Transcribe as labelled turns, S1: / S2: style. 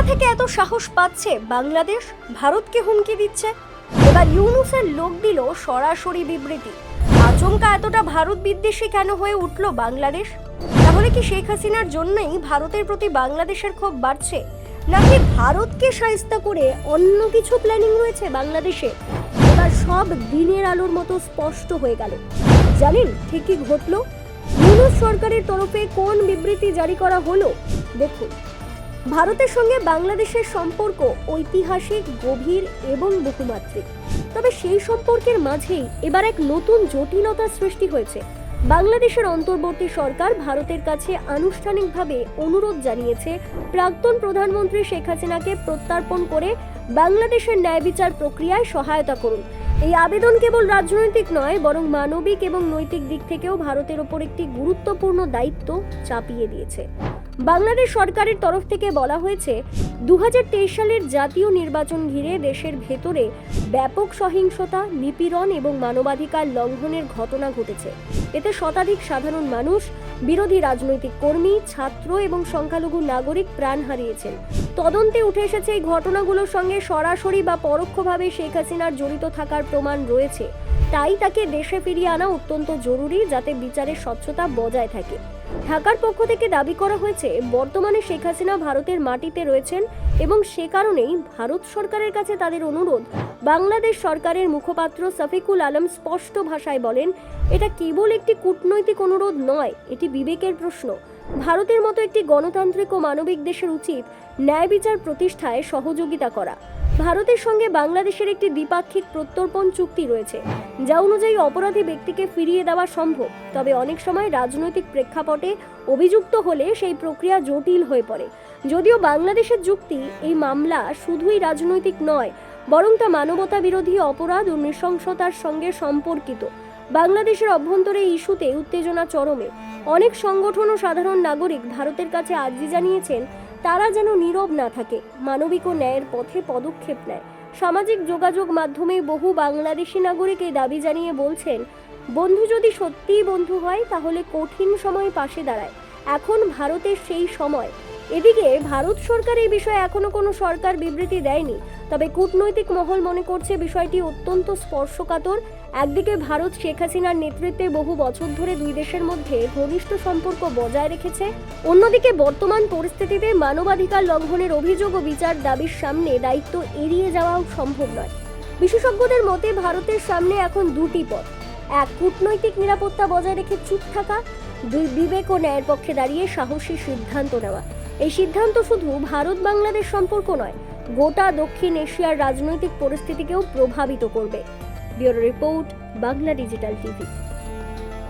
S1: কোথা থেকে এত সাহস পাচ্ছে? বাংলাদেশ? ভারতকে হুমকি দিচ্ছে? এবার ইউনুসের লোক দিল সরাসরি বিবৃতি। আচমকা এতটা ভারত বিদ্বেষী কেন হয়ে উঠল বাংলাদেশ? তাহলে কি শেখ হাসিনার জন্যই ভারতের প্রতি বাংলাদেশের ক্ষোভ বাড়ছে? নাকি ভারতকে সাহিস্তা করে অন্য কিছু প্ল্যানিং রয়েছে বাংলাদেশে? এবার সব দিনের আলোর মতো স্পষ্ট হয়ে গেল। জানেন ঠিকই ঘটলো? ইউনুস সরকারের তরফে কোন বিবৃতি জারি করা হলো? দেখুন। ভারতের সঙ্গে বাংলাদেশের সম্পর্ক ঐতিহাসিক, গভীর এবং বহুমাত্রিক। তবে সেই সম্পর্কের মাঝেই এবার এক নতুন জটিলতার সৃষ্টি হয়েছে। বাংলাদেশের অন্তর্বর্তী সরকার ভারতের কাছে আনুষ্ঠানিকভাবে অনুরোধ জানিয়েছে, প্রাক্তন প্রধানমন্ত্রী শেখ হাসিনাকে প্রত্যার্পণ করে বাংলাদেশের ন্যায় বিচার প্রক্রিয়ায় সহায়তা করুন। এই আবেদন কেবল রাজনৈতিক নয়, বরং মানবিক এবং নৈতিক দিক থেকেও ভারতের ওপর একটি গুরুত্বপূর্ণ দায়িত্ব চাপিয়ে দিয়েছে। বাংলাদেশ সরকারের তরফ থেকে বলা হয়েছে দু হাজার তেইশ সালের জাতীয় নির্বাচন ঘিরে দেশের ভেতরে ব্যাপক সহিংসতা, নিপীড়ন এবং মানবাধিকার লঙ্ঘনের ঘটনা ঘটেছে। এতে শতাধিক সাধারণ মানুষ, বিরোধী রাজনৈতিক কর্মী, ছাত্র এবং সংখ্যালঘু নাগরিক প্রাণ হারিয়েছেন। তদন্তে উঠে এসেছে এই ঘটনাগুলোর সঙ্গে সরাসরি বা পরোক্ষভাবে শেখ হাসিনার জড়িত থাকার প্রমাণ রয়েছে। তাই তাকে দেশে ফিরিয়ে আনা অত্যন্ত জরুরি যাতে বিচারের স্বচ্ছতা বজায় থাকে। ঢাকার পক্ষ থেকে দাবি করা হয়েছে, বর্তমানে শেখ হাসিনা ভারতের মাটিতে রয়েছেন এবং সে কারণেই ভারত সরকারের কাছে তাদের অনুরোধ, বাংলাদেশ সরকারের মুখপাত্র সফিকুল আলম স্পষ্ট ভাষায় বলেন, এটা কেবল একটি কূটনৈতিক অনুরোধ নয়, এটি বিবেকের প্রশ্ন। ভারতের মতো একটি গণতান্ত্রিক ও মানবিক দেশের উচিত ন্যায় বিচার প্রতিষ্ঠায় সহযোগিতা করা। ভারতের সঙ্গে বাংলাদেশের একটি দ্বিপাক্ষিক প্রত্যর্পণ চুক্তি রয়েছে, যা অনুযায়ী অপরাধী ব্যক্তিকে ফিরিয়ে দেওয়া সম্ভব। তবে অনেক সময় রাজনৈতিক প্রেক্ষাপটে অভিযুক্ত হলে সেই প্রক্রিয়া জটিল হয়ে পড়ে। যদিও বাংলাদেশের যুক্তি, এই মামলা শুধুই রাজনৈতিক নয়, বরং তা মানবতা বিরোধী অপরাধ ও নৃশংসতার সঙ্গে সম্পর্কিত। বাংলাদেশের অভ্যন্তরে ইস্যুতে উত্তেজনা চরমে। অনেক সংগঠন ও সাধারণ নাগরিক ভারতের কাছে আর্জি জানিয়েছেন, তারা যেন নীরব না থাকে, মানবিক ও ন্যায়ের পথে পদক্ষেপ নেয়। সামাজিক যোগাযোগ মাধ্যমে বহু বাংলাদেশি নাগরিক এই দাবি জানিয়ে বলছেন, বন্ধু যদি সত্যিই বন্ধু হয়, তাহলে কঠিন সময় পাশে দাঁড়ায়। এখন ভারতের সেই সময় এদিকে ভারত সরকার এই বিষয়ে এখনও কোনো সরকার বিবৃতি দেয়নি, তবে কূটনৈতিক মহল মনে করছে বিষয়টি অত্যন্ত স্পর্শকাতর। একদিকে ভারত শেখ হাসিনার নেতৃত্বে বহু বছর ধরে দুই দেশের মধ্যে ঘনিষ্ঠ সম্পর্ক বজায় রেখেছে। অন্যদিকে বর্তমান পরিস্থিতিতে মানবাধিকার লঙ্ঘনের অভিযোগ ও বিচার দাবির সামনে দায়িত্ব এড়িয়ে যাওয়াও সম্ভব নয়। বিশেষজ্ঞদের মতে ভারতের সামনে এখন দুটি পথ। এক, কূটনৈতিক নিরাপত্তা বজায় রেখে চুপ থাকা। দুই, বিবেক ও ন্যায়ের পক্ষে দাঁড়িয়ে সাহসী সিদ্ধান্ত নেওয়া। এই সিদ্ধান্ত শুধু ভারত বাংলাদেশ সম্পর্ক নয়, গোটা দক্ষিণ এশিয়ার রাজনৈতিক পরিস্থিতিকেও প্রভাবিত করবে। Bureau report, Bangla digital TV.